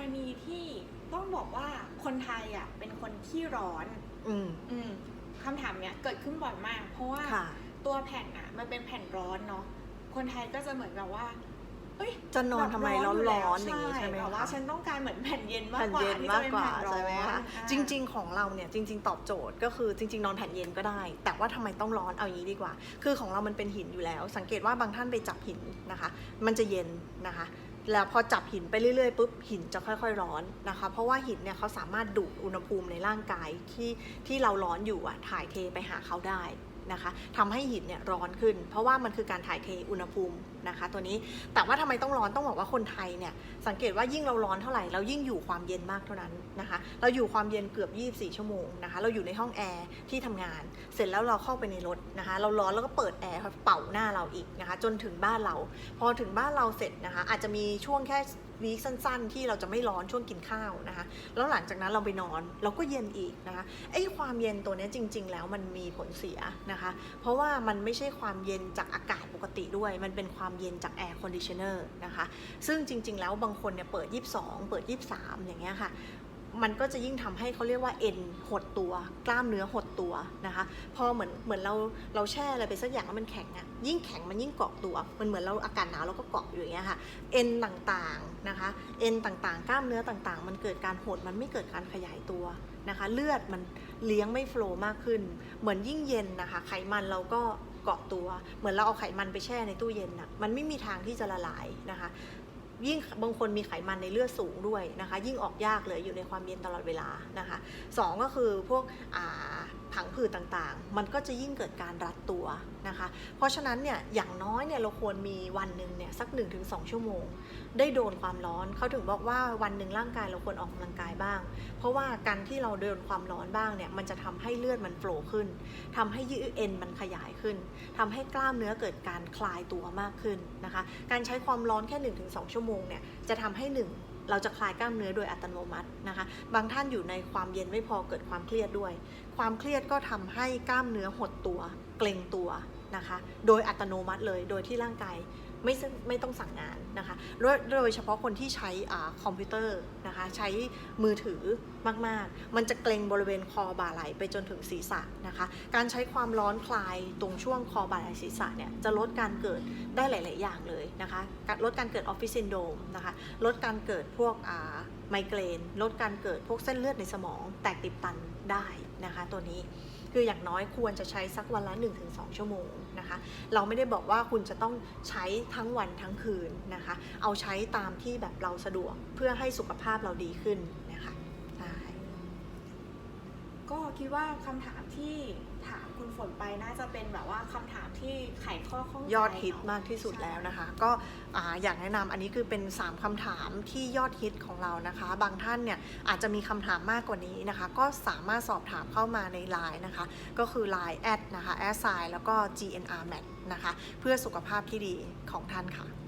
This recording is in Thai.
รณีที่ต้องบอกว่าคนไทยอะเป็นคนที่ร้อน อืมอืมคำถามเนี้ยเกิดขึ้นบ่อยมาก เพราะว่าค่ะ ตัวแผ่นอะ มันเป็นแผ่นร้อนเนาะคนไทยก็จะเหมือนแบบว่าเอ้ยจะนอนทำไมแบบร้อนยู่ร้แล้อวนอย่างนี้ใช่ไหมแต่ว่าคะฉันต้องการเหมือนแผ่นเย็นมากแผ่นกว่าเย็นที่มาจะกเป็นกว่าแผ่นร้อนใช่ไหมคะอ่า จริง ๆ ของเราเนี่ยจริง ๆ ตอบโจทย์ก็คือจริง ๆ นอนแผ่นเย็นก็ได้ แต่ว่าทำไมต้องร้อนเอาอย่างนี้ดีกว่า คือของเรามันเป็นหินอยู่แล้ว สังเกตว่าบางท่านไปจับหินนะคะ มันจะเย็นนะคะ แล้วพอจับหินไปเรื่อยๆปุ๊บหินจะค่อยๆร้อนนะคะ เพราะว่าหินเนี่ยเขาสามารถดูดอุณหภูมิในร่างกายที่ที่เราร้อนอยู่อะถ่ายเทไปหาเขาได้ นะคะทำให้หินเนี่ยร้อนขึ้น เพราะว่ามันคือการถ่ายเทอุณหภูมินะคะ ตัวนี้แต่ว่าทำไมต้องร้อนต้องบอกว่าคนไทยเนี่ยสังเกตว่ายิ่งเราร้อนเท่าไหร่เรายิ่งอยู่ความเย็นมากเท่านั้นนะคะ เราอยู่ความเย็นเกือบ 24 ชั่วโมงนะคะ เราอยู่ในห้องแอร์ที่ทำงาน เสร็จแล้วเราเข้าไปในรถนะคะ เราร้อนแล้วก็เปิดแอร์เป่าหน้าเราอีกนะคะ จนถึงบ้านเรา พอถึงบ้านเราเสร็จนะคะ อาจจะมีช่วงแค่ วีคสั้น ๆ ที่เราจะไม่ร้อนช่วงกินข้าวนะคะแล้วหลังจากนั้นเราไปนอนเราก็เย็นอีกนะคะไอ้ความเย็นตัวนี้จริง ๆ แล้วมันมีผลเสียนะคะ เพราะว่ามันไม่ใช่ความเย็นจากอากาศปกติด้วย มันเป็นความเย็นจากแอร์คอนดิชเนอร์นะคะซึ่งจริง ๆ แล้วบางคนเนี่ยเปิด 22 เปิด 23 อย่างเงี้ยค่ะ มันก็จะยิ่งทำให้เขาเรียกว่าเอ็นหดตัว กล้ามเนื้อหดตัวนะคะพอเหมือนเหมือนเราเราแช่อะไรไปสักอย่างแล้วมันแข็งอะยิ่งแข็งมันยิ่งเกาะตัว มันเหมือนเราอากาศหนาวเราก็เกาะอยู่อย่างเงี้ยค่ะเอ็นต่างๆนะคะเอ็นต่างๆ กล้ามเนื้อต่างๆ มันเกิดการหดมันไม่เกิดการขยายตัวนะคะ เลือดมันเลี้ยงไม่โฟล์มากขึ้น เหมือนยิ่งเย็นนะคะ ไขมันเราก็เกาะตัว เหมือนเราเอาไขมันไปแช่ในตู้เย็นอะมันไม่มีทางที่จะละลายนะคะ ยิ่งบางคนมีไขมันในเลือดสูงด้วยนะคะ ยิ่งออกยากเลยอยู่ในความเย็นตลอดเวลานะคะสองก็คือพวกอ่าผังผืดต่างๆ มันก็จะยิ่งเกิดการรัดตัวนะคะ เพราะฉะนั้นเนี่ยอย่างน้อยเนี่ยเราควรมีวันหนึ่งเนี่ยสัก 1-2 ชั่วโมง ได้โดนความร้อนเขาถึงบอกว่าวันหนึ่งร่างกายเราควรออกกำลังกายบ้าง เพราะว่าการที่เราโดนความร้อนบ้างเนี่ยมันจะทำให้เลือดมันโฟล์ขึ้นทำให้ยืดเอ็นมันขยายขึ้นทำให้กล้ามเนื้อเกิดการคลายตัวมากขึ้นนะคะ การใช้ความร้อนแค่ 1-2 ชั่วโมงเนี่ยจะทำให้ 1 เราจะคลายกล้ามเนื้อโดยอัตโนมัตินะคะ บางท่านอยู่ในความเย็นไม่พอเกิดความเครียดด้วย ความเครียดก็ทำให้กล้ามเนื้อหดตัว เกร็งตัวนะคะ โดยอัตโนมัติเลย โดยที่ร่างกาย ไม่ไม่ต้องสั่งงานนะคะโดยโดยเฉพาะคนที่ใช้อคอมพิวเตอร์นะคะใช้มือถือมาก ๆ มันจะเกรงบริเวณคอบ่าไหลไปจนถึงศีรษะนะคะการใช้ความร้อนคลายตรงช่วงคอบ่าไหลศีรษะเนี่ยจะลดการเกิดได้หลาย ๆ อย่างเลยนะคะลดการเกิดออฟฟิศซินโดมนะคะลดการเกิดพวกไมเกรนลดการเกิดพวกเส้นเลือดในสมองแตกติดตันได้นะคะตัวนี้ คืออย่างน้อยควรจะใช้สักวันละ 1-2 ชั่วโมงนะคะ เราไม่ได้บอกว่าคุณจะต้องใช้ทั้งวันทั้งคืนนะคะ เอาใช้ตามที่แบบเราสะดวกเพื่อให้สุขภาพเราดีขึ้นนะคะก็คิดว่าคำถามที่ถาม คุณฝนไปน่าจะเป็นแบบว่าคำถามที่ไขข้อข้องใจยอดฮิตเนะ มากที่สุดแล้วนะคะ ก็อ่าอยากแนะนำอันนี้คือเป็น 3คำถามที่ยอดฮิตของเรานะคะ บางท่านเนี่ยอาจจะมีคำถามมากกว่านี้นะคะ ก็สามารถสอบถามเข้ามาใน Line นะคะ ก็คือ Line แอดนะคะแอดไซแล้วก็ GNR Mat นะคะ เพื่อสุขภาพที่ดีของท่านค่ะ